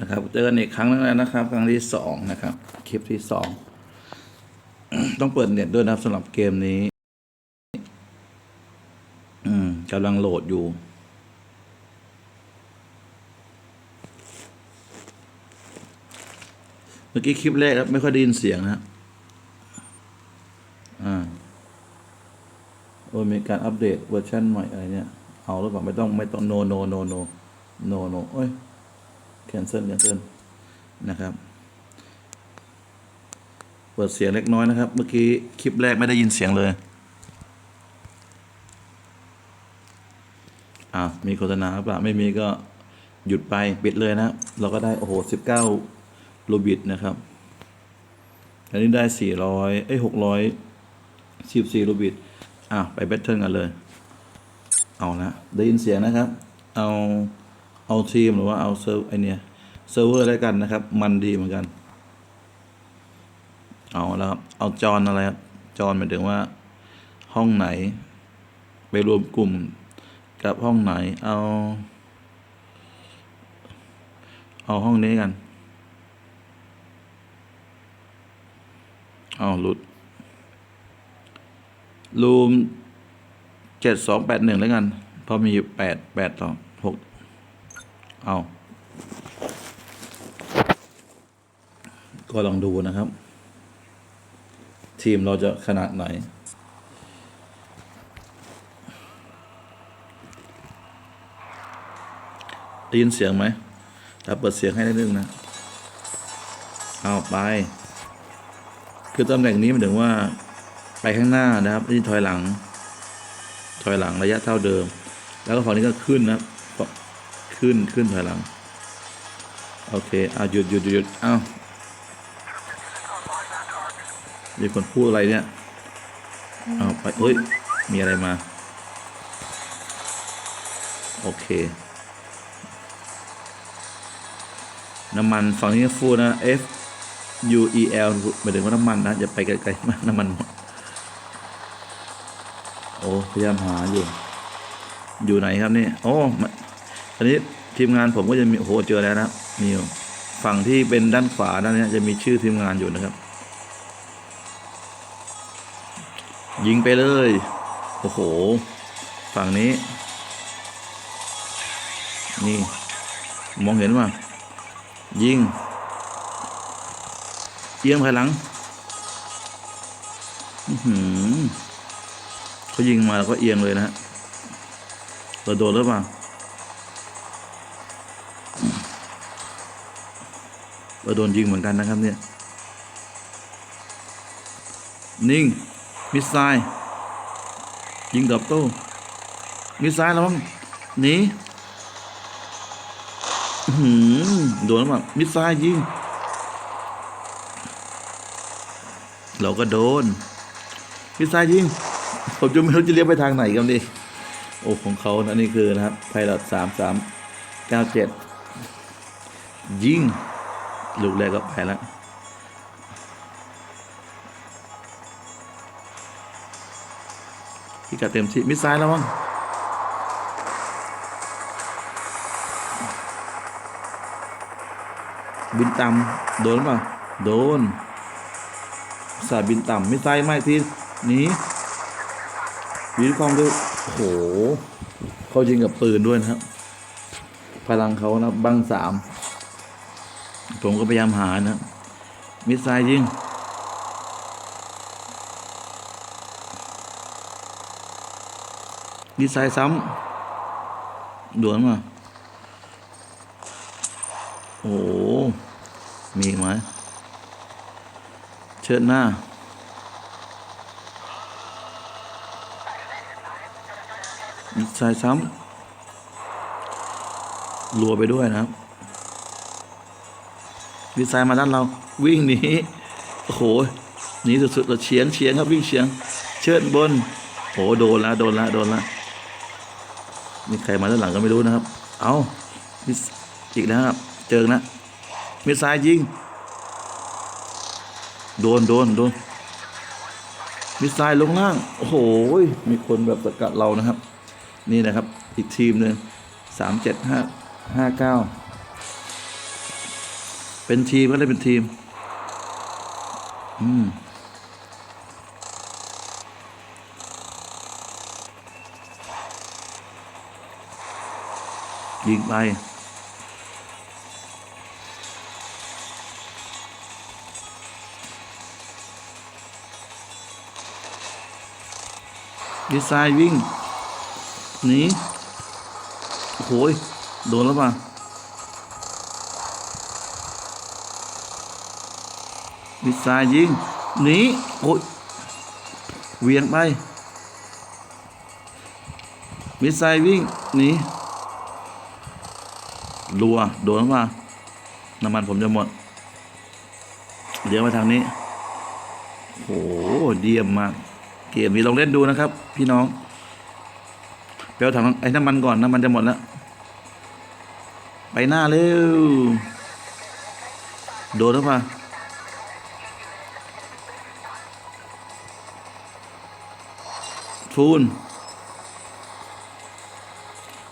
นะครับเจอกันอีกครั้งนึงแล้วนะครับ ครั้งที่สองนะครับ คลิปที่สองต้องเปิดเน็ตด้วยนะสำหรับเกมนี้ อืมกำลังโหลดอยู่เมื่อกี้คลิปแรกครับไม่ค่อยได้ยินเสียงนะครับอ่าโอ้ยมีการอัปเดตเวอร์ชันใหม่อะไรเนี่ย เอาแล้วเปล่าไม่ต้องไม่ต้องโนโนโนโนโนโนโอ้ย แคนเซิลแคนเซิลนะครับ เปิดเสียงเล็กน้อยนะครับ เมื่อกี้คลิปแรกไม่ได้ยินเสียงเลยอ่ามีโฆษณาเปล่าไม่มีก็หยุดไปปิดเลยนะ เราก็ได้ โอ้โหสิบเก้าโลบิตนะครับ อันนี้ได้สี่ร้อยเอ้หกร้อยสิบสี่โลบิตอะไปแบทเทิลกันเลย เอาละได้ยินเสียงนะครับ เอา เอาทีมหรือว่าเอาเซิร์ฟไอเนี้ยเซิร์ฟเวอร์แล้กันนะครับ มันดีเหมือนกัน เอาแล้วครับเอาจอนอะไรครับจอนหมายถึงว่า ห้องไหน ไปรวมกลุ่มกับห้องไหน เอา เอาห้องนี้กัน เอาหลุดรูมเจ็ดสองแปดหนึ่งแล้วกัน เพราะมีแปดแปดต่อ เอาก็ลองดูนะครับ ทีมเราจะขนาดไหน ได้ยินเสียงไหมถ้าเปิดเสียงให้ได้นึงนะ เอาไป คือตำแหน่งนี้หมันถึงว่าไปข้างหน้านะครับนี่ถอยหลัง ถอยหลังระยะเท่าเดิม แล้วก็ฝั่งนี้ก็ขึ้นนะครับ ขึ้นขึ้นถอยหลัง โอเคอะหยุดหยุดหยุดเอ้ามีคนพูดอะไรเนี่ยเอาไปเฮ้ย มีอะไรมา โอเค น้ำมันฝั่งนี้ฟูนะ F U E L หมายถึงว่าน้ำมันนะอย่าไปไกลๆมากน้ำมันหมดโอ้พยายามหาอยู่ อยู่ไหนครับนี่ โอ้ อันนี้ทีมงานผมก็จะมีโอ้โหเจอแล้วนะมีฝั่งที่เป็นด้านขวาด้านนี้จะมีชื่อทีมงานอยู่นะครับ ยิงไปเลย โอ้โห ฝั่งนี้ นี่ มองเห็นว่า ยิง เอียงภายหลังอือเขายิงมาแล้วก็เอียงเลยนะฮะเราโดนหรือเปล่า เราโดนยิงเหมือนกันนะครับเนี่ยนิ่ง มิสไซล์ยิงตอบโต้มิสไซล์ระวังหนีอื้อหือโดนแล้วมั้งมิสไซล์ยิง เราก็โดน มิสไซล์ยิง ผมจะไม่รู้จะเลี้ยวไปทางไหนกันดิโอ้ของเขานะนี่คือนะครับไพลอตสามสามเก้าเจ็ดยิง ลูกแรกก็ไปแล้วพิกัดเต็มที่มิสไซล์แล้วมั้งบินต่ำโดนเปล่าโดนสายบินต่ำมิสไซล์ไม่ทีนี้วิคอมด้วยโอ้โหเขายิงกับปืนด้วยนะครับ พลังเขานะบังสาม ผมก็พยายามหานะมิสไซล์ยิงดีไซน์ซ้ำด่วนมาโอ้โหมีไหมเชิดหน้าดีไซน์ซ้ำรัวไปด้วยนะครับ ดีไซน์มาด้านเราวิ่งหนีโอ้โหหนีสุดๆเราเฉียงเฉียงครับวิ่งเฉียง เชิดบนโอ้โหโดนล้วโดนล้วโดนล้วมีใครมาด้านหลังก็ไม่รู้นะครับ เอามิสอีกแล้วครับ เจอนะมิสไซล์ยิง โดนโดนโดนมิสไซล์ลงล่าง โอ้โห มีคนแบบสกัดเรานะครับ นี่นะครับ อีกทีมหนึ่งสามเจ็ดห้าห้าเก้า เป็นทีมก็ได้เป็นทีม อืมยิงไปดีไซน์วิ่งหนีโอ้โหยโดนแล้วป่ะ ดีไซน์ยิงหนีโอ้ยเวียงไปมิสไซวิ่งหนีรัวโดนแล้วป่ะน้ำมันผมจะหมด เดี๋ยวมาทางนี้โอ้โหเดียมมาก เกมนี้ลองเล่นดูนะครับ พี่น้องเปลวถังไอ้น้ำมันก่อนน้ำมันจะหมดแล้ว ไปหน้าเร็ว โดนแล้วป่ะ ฟูน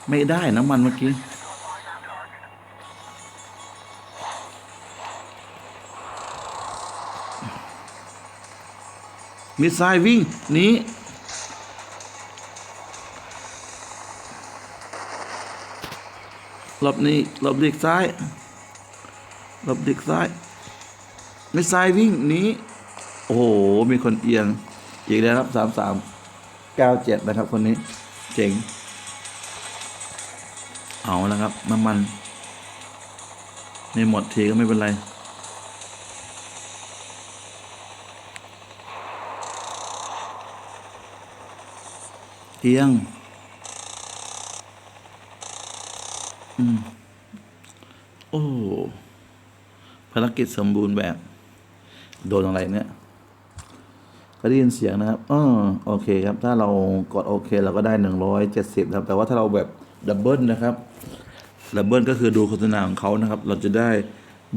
ไม่ได้น้ำมันเมื่อกี้มิสไซล์วิ่งหนีหลบนี่หลบดิกซ้ายหลบดิกซ้ายมิสไซล์วิ่งหนีโอ้โห มีคนเอียงอีกแล้วครับสามสาม เก้าเจ็ดนะครับคนนี้ เจ๋ง เอาแล้วครับน้ำมันไม่หมดทีก็ไม่เป็นไร เอียง อืม โอ้ภารกิจสมบูรณ์แบบ โดนอะไรเนี่ย ก็ได้ยินเสียงนะครับอ๋อโอเคครับ ถ้าเรากดโอเคเราก็ได้หนึ่งร้อยเจ็ดสิบครับ แต่ว่าถ้าเราแบบดับเบิลนะครับดับเบิลก็คือดูโฆษณาของเขานะครับ เราจะได้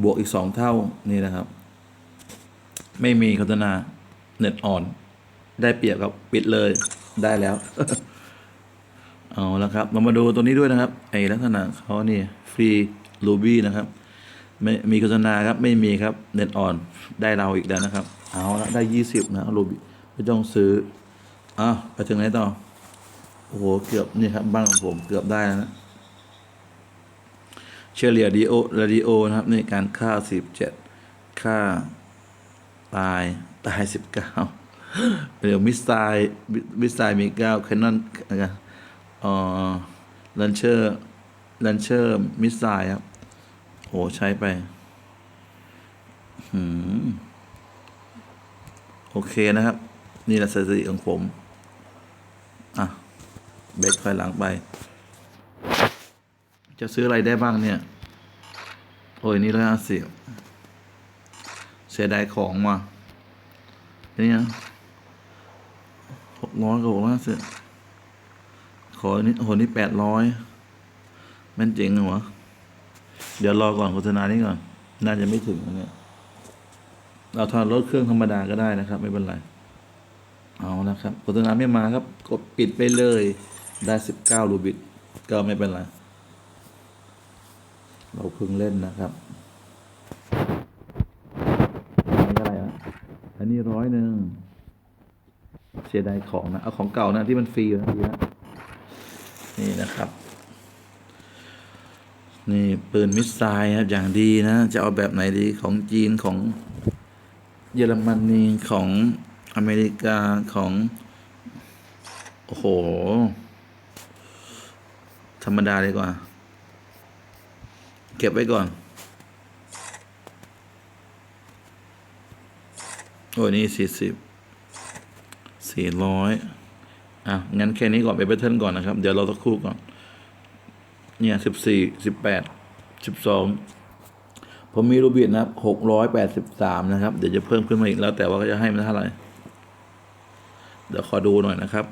บวกอีกสองเท่านี่นะครับ ไม่มีโฆษณาเน็ตอ่อน ได้เปรียบครับปิดเลยได้แล้วเอาละครับ เรามาดูตัวนี้ด้วยนะครับ ไอลักษณะเขานี่ฟรีรูบี้นะครับ ไม่มีโฆษณาครับ ไม่มีครับ เน็ตอ่อน ได้เราอีกแล้วนะครับ เอาละได้ยี่สิบนะรูบี้ไม่ต้องซื้ออะไปถึงไหนต่อ โอ้โห เกือบนี่ครับ บ้านของผมเกือบได้แล้วนะเฉลี่ยดีโอรดิโอนะครับในการฆ่าสิบเจ็ดฆ่าตายตายสิบเก้าเดี๋ยวมิสไซล์มิสไซล์มีเก้าแคนนอนอ่อลันเชอร์ลันเชอร์มิสไซล์ครับโหใช้ไป หืม โอเคนะครับ นี่แหละสถิติของผม อะ เบรกถอยหลังไป จะซื้ออะไรได้บ้างเนี่ย โอ้ย นี่ร้อยห้าสิบเสียดายของมานี่นะหกร้อยกับหกร้อยห้าสิขอนี่โอ้โหนี่แปดร้อยแม่นเจ๋งเหรอวะเดี๋ยวรอก่อนโฆษณานี้ก่อน น่าจะไม่ถึงนะเนี่ย เราทอนรถเครื่องธรรมดาก็ได้นะครับ ไม่เป็นไร เอาละครับโฆษณาไม่มาครับ กดปิดไปเลยได้สิบเก้ารูบิตก็ไม่เป็นไร เราเพิ่งเล่นนะครับอันนี้อะไรอะอันนี้ร้อยหนึ่งเสียดายของนะ เอาของเก่านะที่มันฟรีอยู่นะดีนะนี่นะครับ นี่ปืนมิสไซล์ครับอย่างดีนะ จะเอาแบบไหนดีของจีนของ เยอรมนีของอเมริกาของ โอ้โห ธรรมดาดีกว่า เก็บไว้ก่อน โอ้นี่สี่สิบสี่ร้อยอะ งั้นแค่นี้ก่อนไปเบทเทิลก่อนนะครับ เดี๋ยวเราสักครู่ก่อน เนี่ยสิบสี่สิบแปดสิบสอง ผมมีรูบิทนะครับหกร้อยแปดสิบสามนะครับ เดี๋ยวจะเพิ่มขึ้นมาอีกแล้วแต่ว่าก็จะให้มันเท่าไหร่ เดี๋ยวขอดูหน่อยนะครับ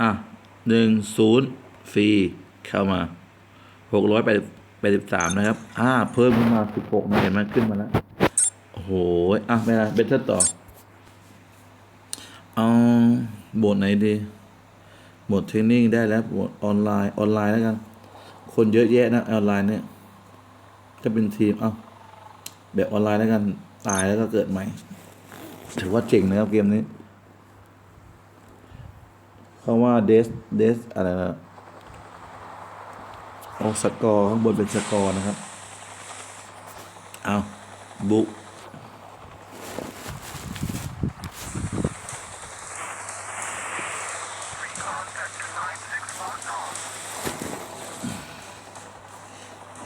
อะหนึ่งศูนย์ฟรีเข้ามาหกร้อยแปดแปดสิบสามนะครับ อ่า เพิ่มขึ้นมาสิบหกเห็นไหมขึ้นมาแล้ว โอ้โห อะไม่เป็นไรเบทเทิลต่อ เอาบทไหนดีบทเทรนนิ่งได้แล้วบทออนไลน์ ออนไลน์แล้วกัน คนเยอะแยะนะ ออนไลน์เนี่ย จะเป็นทีม เอาแบบออนไลน์แล้วกัน ตายแล้วก็เกิดใหม่ ถือว่าเจ๋งนะครับเกมนี้เพราะว่าเดสเดสอะไรนะเอาสกอร์ข้างบนเป็นสกอร์นะครับ เอาบุก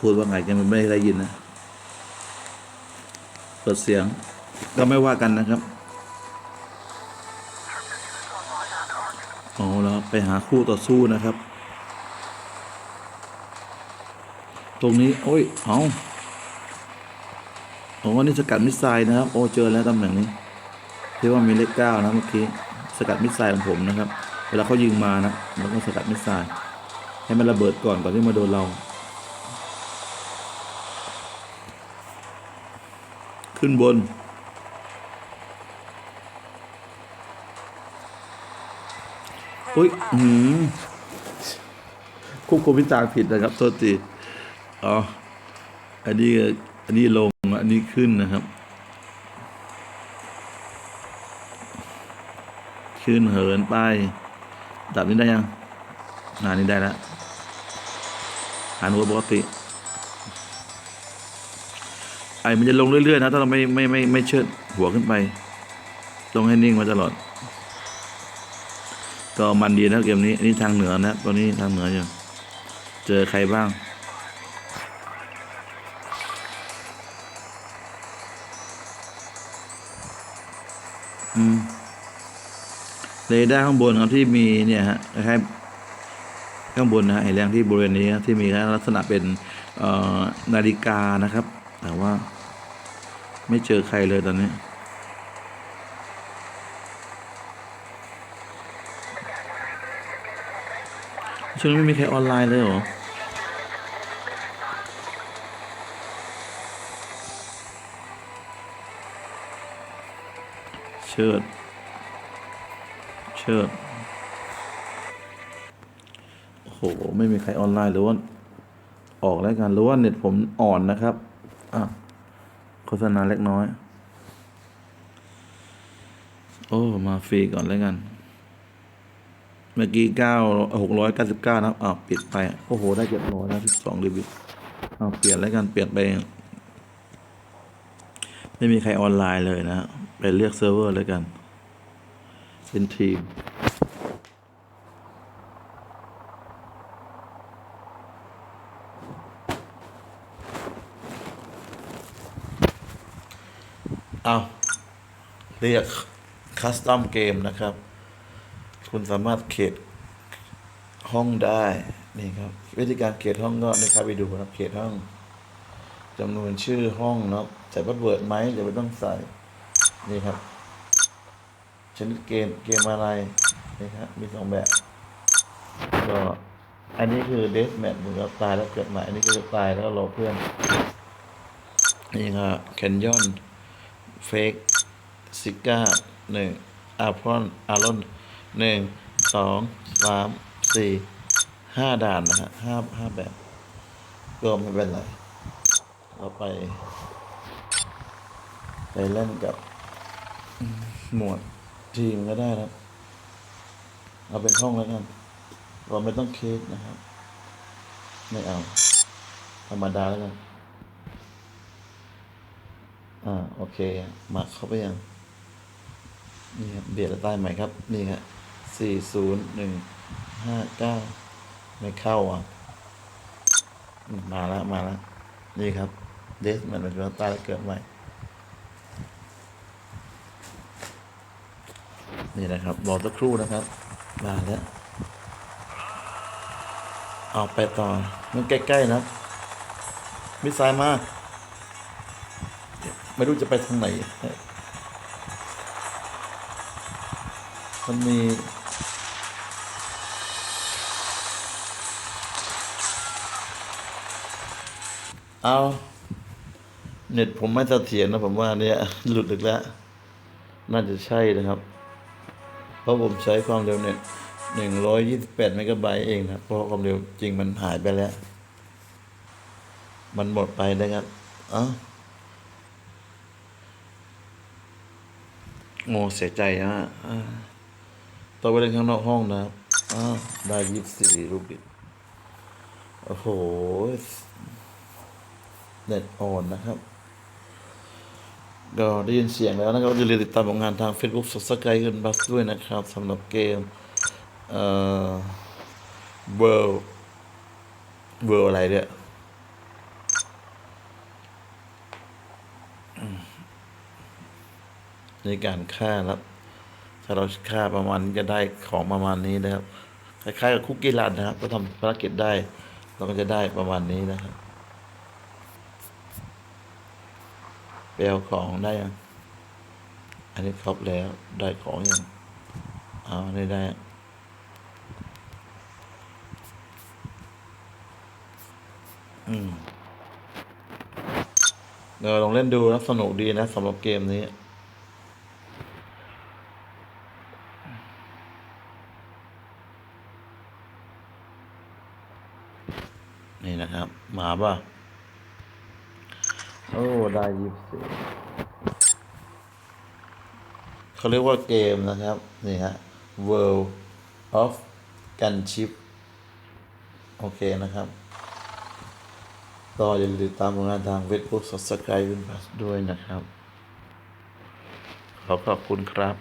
พูดว่าไงกันไม่ได้ยินนะเปิดเสียงก็ไม่ว่ากันนะครับอ๋อแล้วไปหาคู่ต่อสู้นะครับ ตรงนี้โอ้ยเอาโอ้นี่สกัดมิสไซล์นะครับ โอ้เจอแล้วตำแหน่งนี้ที่ว่ามีเลขเก้านะเมื่อกี้สกัดมิสไซล์ของผมนะครับ เวลาเขายิงมานะเราก็สกัดมิสไซล์ให้มันระเบิดก่อนก่อนที่มาโดนเรา ขึ้นบน อุ้ยอือหือควบคุมพิจารผิดนะครับ โทษทีอ๋อ อันนี้ อันนี้ลง อันนี้ขึ้นนะครับ ขึ้นเหินไป ดับนี้ได้ยังงานนี้ได้แล้วหันหัวปกติ ไอมันจะลงเรื่อยๆนะถ้าเราไม่ไม่ไม่ไม่เชิดหัวขึ้นไปลงให้นิ่งมาตลอด ก็มันดีนะเกมนี้นนี้ทางเหนือนะตัวนี้ทางเหนืออยู่เจอใครบ้างอืมเรดาร์ข้างบนครับที่มีเนี่ยฮะคล้ายข้างบนนะฮะไอแรงที่บริเวณนี้ที่มีลักษณะเป็นนาฬิกานะครับ แต่ว่า ไม่เจอใครเลยตอนนี้ช่วงนี้ไม่มีใครออนไลน์เลยเหรอเชิด เชิด โอ้โห ไม่มีใครออนไลน์หรือว่า ออกแล้วกันหรือว่าเน็ตผมอ่อนนะครับ อะโฆษณาเล็กน้อย โอ้ มาฟรีก่อนแล้วกัน เมื่อกี้เก้าหกร้อยเก้าสิบเก้านะครับอ้าวปิดไป โอ้โห ได้เจ็ดร้อยแล้วสิบสองรีวิวอ้าวเปลี่ยนแล้วกันเปลี่ยนไป ไม่มีใครออนไลน์เลยนะ ไปเลือกเซิร์ฟเวอร์แล้วกัน เป็นทีม เอาเรียกคัสตอมเกมนะครับ คุณสามารถเขตห้องได้ นี่ครับ วิธีการเขตห้องก็นะครับไปดูนะครับเขตห้องจำนวนชื่อห้องเนาะใส่พาสเวิร์ดไหมจะไม่ต้องใส่ นี่ครับ ชนิดเกมเกมอะไร นี่ครับ มีสองแบบ ก็อันนี้คือเดสแมทเหมือนกับตายแล้วเกิดใหม่ อันนี้ก็จะตายแล้วรอเพื่อน นี่ครับแคนยอน เฟกซิก้าหนึ่งอาพอนอารอนหนึ่งสองสามสี่ห้าด่านนะฮะห้าห้าแบบก็ไม่เป็นไร เราไป ไปเล่นกับหมวดทีมก็ได้นะเอาเป็นห้องแล้วกันเราไม่ต้องเคสนะครับ ไม่เอา ธรรมดาแล้วกัน อ่าโอเค หมักเข้าไปยัง นี่ครับเบียดใต้ใหม่ครับ นี่ครับสี่ศูนย์หนึ่งห้าเก้าไม่เข้าอะ มาแล้วมาแล้วนี่ครับ เดสมันเป็นใต้แล้เกิดใหม่ นี่นะครับรอสักครู่นะครับ มาแล้วเอาไปต่อ มันใกล้ ๆ นะมิสไซล์มา ไม่รู้จะไปทางไหน มันมีเอาเน็ตผมไม่เสถียรนะผมว่าเนี่ยหลุดอีกแล้ว น่าจะใช่นะครับ เพราะผมใช้ความเร็วเน็ตหนึ่งร้อยยี่สิบแปดเมกะไบต์เองนะเพราะความเร็วจริงมันหายไปแล้ว มันหมดไปนะครับ เอ้า โมเสียใจฮะต่อไปเล่นข้างนอกห้องนะครับอ้าวได้ยี่สิบสี่รูบิตโอ้โหเน็ตอ่อนนะครับก็ได้ยินเสียงแล้วนะครับอย่าลืมติดตามผลงานทาง Facebook สดสกายกันบัสด้วยนะครับสำหรับเกม เอ่อ World World อะไรเนี่ยอืม ในการฆ่าครับ ถ้าเราฆ่าประมาณนี้จะได้ของประมาณนี้นะครับ คล้ายๆกับคุกกี้รันนะครับ ก็ทำภารกิจได้ เราก็จะได้ประมาณนี้นะครับไปเอาของได้ยัง อันนี้ครบแล้วได้ของยังเอาอันนี้ได้อืมเดี๋ยวลองเล่นดูนะสนุกดีนะสำหรับเกมนี้ นี่นะครับ มาป่ะ โอ้ ได้ยี่สิบเขาเรียกว่าเกมนะครับ นี่ฮะ World of Gunship โอเคนะครับก็อย่าลืมติดตามผลงานทาง Facebook Subscribe ด้วยนะครับ ขอขอบคุณครับ